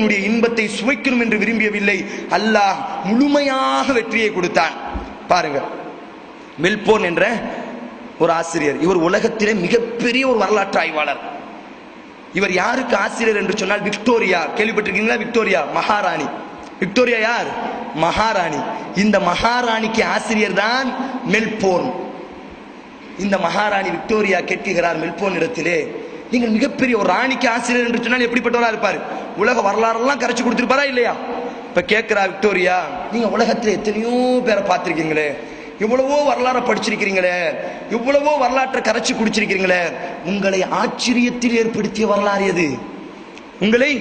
உலகத்தினுடைய இன்பத்தை சுவைக்கணும் என்று விரும்பியவில்லை. அல்லாஹ் முழுமையாக வெற்றியை கொடுத்தான். பாருங்க. மெல்போர்ன் என்ற ஒரு ஆசிரியர். இவர் உலகத்திலே மிகப்பெரிய ஒரு வரலாற்று ஆய்வாளர். இவர் யாருக்கு ஆசிரியர் என்று சொன்னால் விக்டோரியா. கேள்விப்பட்டிருக்கீங்களா விக்டோரியா? மகாராணி. விக்டோரியா யார்? மகாராணி. இந்த மகாராணிக்கு ஆசிரியர் தான் மெல்போர்ன் இந்த மகாராணி விக்டோரியா கேட்கிறார் மெல்போர்ன் இடத்திலே நீங்கள் மிகப்பெரிய ஒரு ராணிக்கு ஆசிரியர் என்று சொன்னால் எப்படிப்பட்டவராக இருப்பார்? உலக வரலாறெல்லாம் கரைச்சி கொடுத்துருப்பாரா இல்லையா? இப்போ கேட்குறா விக்டோரியா நீங்கள் உலகத்தில் எத்தனையோ பேரை பார்த்துருக்கீங்களே. இவ்வளவோ வரலாறை படிச்சிருக்கிறீங்களே. இவ்வளவோ வரலாற்றை கரைச்சு குடிச்சிருக்கிறீங்களே. உங்களை ஆச்சரியத்தில் ஏற்படுத்திய வரலாறு எது? உங்களை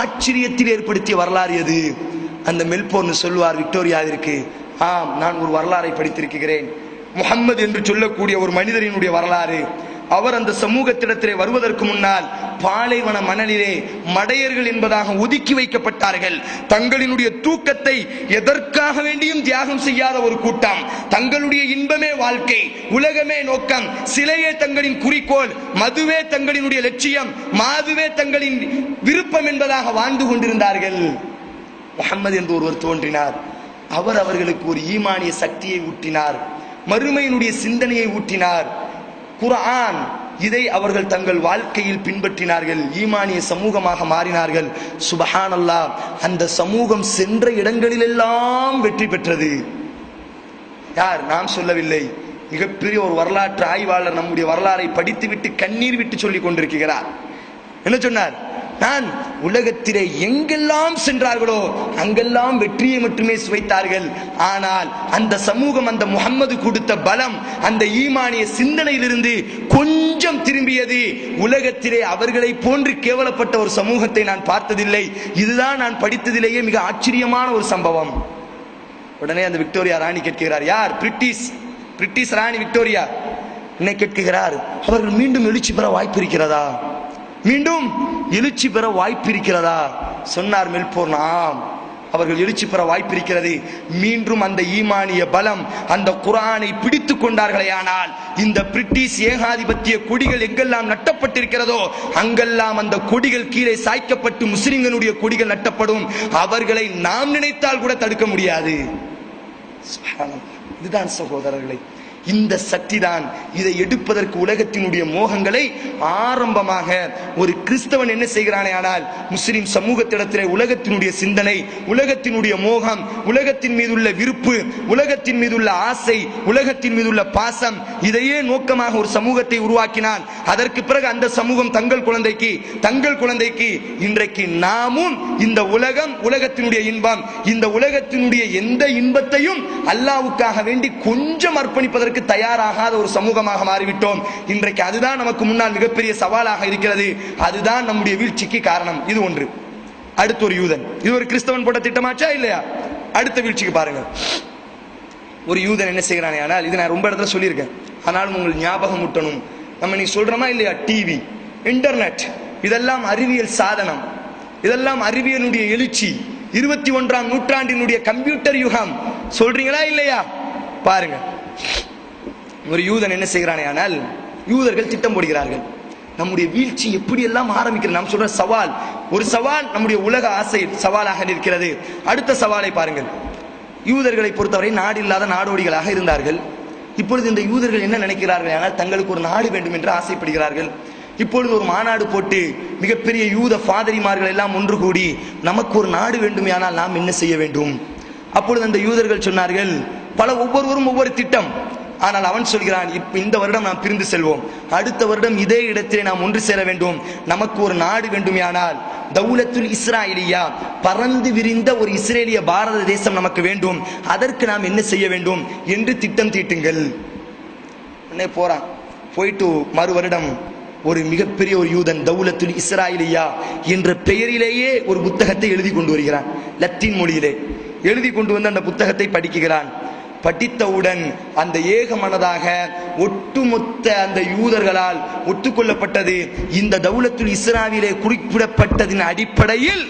ஆச்சரியத்தில் ஏற்படுத்திய வரலாறு எது? அந்த மெல்போர்ன் சொல்லுவார் விக்டோரியாவிற்கு ஆம் நான் ஒரு வரலாறை படித்திருக்கிறேன். முகம்மது என்று சொல்லக்கூடிய ஒரு மனிதரினுடைய வரலாறு. அவர் அந்த சமூகத்திடத்திலே வருவதற்கு முன்னால் பாலைவன மணலிலே மடையர்கள் என்பதாக ஒதுக்கி வைக்கப்பட்டார்கள். தங்களினுடைய தூக்கத்தை எதற்காக வேண்டியும் தியாகம் செய்யாத ஒரு கூட்டம். தங்களுடைய இன்பமே வாழ்க்கை உலகமே நோக்கம். சிலையே தங்களின் குறிக்கோள் மதுவே தங்களினுடைய லட்சியம் மாதுவே தங்களின் விருப்பம் என்பதாக வாழ்ந்து கொண்டிருந்தார்கள். முகமது என்று ஒருவர் தோன்றினார். அவர் அவர்களுக்கு ஒரு ஈமானிய சக்தியை ஊட்டினார். மறுமையினுடைய சிந்தனையை ஊட்டினார். குர்ஆன். இதை அவர்கள் தங்கள் வாழ்க்கையில் பின்பற்றினார்கள். ஈமானிய சமூகமாக மாறினார்கள். சுபஹான் அல்லாஹ் அந்த சமூகம் சென்ற இடங்களிலெல்லாம் வெற்றி பெற்றது. யார்? நாம் சொல்லவில்லை. மிகப்பெரிய ஒரு வரலாற்று ஆய்வாளர் நம்முடைய வரலாறை படித்துவிட்டு கண்ணீர் விட்டு சொல்லிக் கொண்டிருக்கிறார். என்ன சொன்னார்? நான் உலகத்திலே எங்கெல்லாம் சென்றார்களோ அங்கெல்லாம் வெற்றியை மட்டுமே சுவைத்தார்கள். ஆனால் அந்த சமூகம் அந்த முகம்மது கொடுத்த பலம் அந்த ஈமானிய சிந்தனையிலிருந்து கொஞ்சம் திரும்பியது. உலகத்திலே அவர்களை போன்று கேவலப்பட்ட ஒரு சமூகத்தை நான் பார்த்ததில்லை. இதுதான் நான் படித்ததிலேயே மிக ஆச்சரியமான ஒரு சம்பவம். உடனே அந்த விக்டோரியா ராணி கேட்கிறார் யார்? பிரிட்டிஷ். பிரிட்டிஷ் ராணி விக்டோரியா. என்ன கேட்கிறார்? அவர்கள் மீண்டும் எழுச்சி பெற வாய்ப்பு இருக்கிறதா? மீண்டும் எழுச்சி பெற வாய்ப்பு இருக்கிறதா சொன்னார் மெல்போர். நாம் அவர்கள் எழுச்சி பெற வாய்ப்பிருக்கிறது. மீண்டும் அந்த ஈமானிய பலம் அந்த குரானை பிடித்து கொண்டார்களே ஆனால் இந்த பிரிட்டிஷ் ஏகாதிபத்திய கொடிகள் எங்கெல்லாம் நட்டப்பட்டிருக்கிறதோ அங்கெல்லாம் அந்த கொடிகள் கீழே சாய்க்கப்பட்டு முஸ்லிம்களுடைய கொடிகள் நட்டப்படும். அவர்களை நாம் நினைத்தால் கூட தடுக்க முடியாது. இதுதான் சகோதரர்களை இந்த சக்தி தான் இதை எடுப்பதற்கு உலகத்தினுடைய மோகங்களை ஆரம்பமாக ஒரு கிறிஸ்தவன் என்ன செய்கிறானே ஆனால் முஸ்லிம் சமூகத்திடத்திலே உலகத்தினுடைய சிந்தனை உலகத்தினுடைய மோகம் உலகத்தின் மீதுள்ள விருப்பு உலகத்தின் மீதுள்ள ஆசை உலகத்தின் மீதுள்ள பாசம் இதையே நோக்கமாக ஒரு சமூகத்தை உருவாக்கினான். அதற்கு பிறகு அந்த சமூகம் தங்கள் குழந்தைக்கு தங்கள் குழந்தைக்கு இன்றைக்கு நாமும் இந்த உலகம் உலகத்தினுடைய இன்பம் இந்த உலகத்தினுடைய எந்த இன்பத்தையும் அல்லாவுக்காக வேண்டி கொஞ்சம் அர்ப்பணிப்பதற்கு தயாராகாத ஒரு சமூகமாக மாறிவிட்டோம். இன்றைக்கு அதுதான் நமக்கு முன்னால் மிகப்பெரிய சவாலாக இருக்கிறது. அதுதான் நம்முடைய வீழ்ச்சிக்கு காரணம். இது ஒன்று. அடுத்து ஒரு யூதன். இது ஒரு கிறிஸ்தவன் போட்ட திட்டமாச்சா இல்லையா? அடுத்த வீழ்ச்சிக்கு பாருங்க ஒரு யூதன் என்ன செய்கிறானே ஆனால் இது நான் ரொம்ப இடத்துல சொல்லியிருக்கேன். ஆனாலும் உங்களுக்கு ஞாபகம் முட்டணும். நம்ம நீ சொல்றோமா இல்லையா? டிவி இன்டர்நெட் இதெல்லாம் அறிவியல் சாதனம். இதெல்லாம் அறிவியலுடைய எழுச்சி. இருபத்தி ஒன்றாம் நூற்றாண்டினுடைய கம்ப்யூட்டர் யுகம். சொல்றீங்களா இல்லையா? பாருங்க ஒரு யூதன் என்ன செய்கிறானே ஆனால் யூதர்கள் திட்டம் போடுகிறார்கள். நம்முடைய வீழ்ச்சி எப்படியெல்லாம் ஆரம்பிக்கிறது? நாம் சொல்ற சவால் ஒரு சவால் நம்முடைய உலக ஆசை சவாலாக நிற்கிறது. அடுத்த சவாலை பாருங்கள். யூதர்களை பொறுத்தவரை நாடு இல்லாத நாடோடிகளாக இருந்தார்கள். இப்பொழுது இந்த யூதர்கள் என்ன நினைக்கிறார்கள் ஆனால் தங்களுக்கு ஒரு நாடு வேண்டும் என்று ஆசைப்படுகிறார்கள். இப்பொழுது ஒரு மாநாடு போட்டு மிகப்பெரிய யூத ஃபாதரிமார்கள் எல்லாம் ஒன்று கூடி நமக்கு ஒரு நாடு வேண்டுமேயானால் நாம் என்ன செய்ய வேண்டும்? அப்பொழுது அந்த யூதர்கள் சொன்னார்கள் பல ஒவ்வொருவரும் ஒவ்வொரு திட்டம். ஆனால் அவன் சொல்கிறான் இப் இந்த வருடம் நாம் பிரிந்து செல்வோம். அடுத்த வருடம் இதே இடத்திலே நாம் ஒன்று சேர வேண்டும். நமக்கு ஒரு நாடு வேண்டுமேயானால் தௌலத்துல் இஸ்ராயலியா பறந்து விரிந்த ஒரு இஸ்ரேலிய பாரத தேசம் நமக்கு வேண்டும். அதற்கு நாம் என்ன செய்ய வேண்டும் என்று திட்டம் தீட்டுங்கள். உடனே போறான். போயிட்டு மறு வருடம் ஒரு மிகப்பெரிய ஒரு யூதன் தௌலத்துல் இஸ்ராயலியா என்ற பெயரிலேயே ஒரு புத்தகத்தை எழுதி கொண்டு வருகிறான். லத்தீன் மொழியிலே. எழுதி கொண்டு வந்து அந்த புத்தகத்தை படிக்குகிறான். படித்தவுடன் அந்த ஏகமனதாக ஒட்டுமொத்த அந்த யூதர்களால் ஒத்துக்கொள்ளப்பட்டது. இந்த தௌலத்துல் இஸ்ராவிலே குறிப்பிடப்பட்டதின் அடிப்படையில்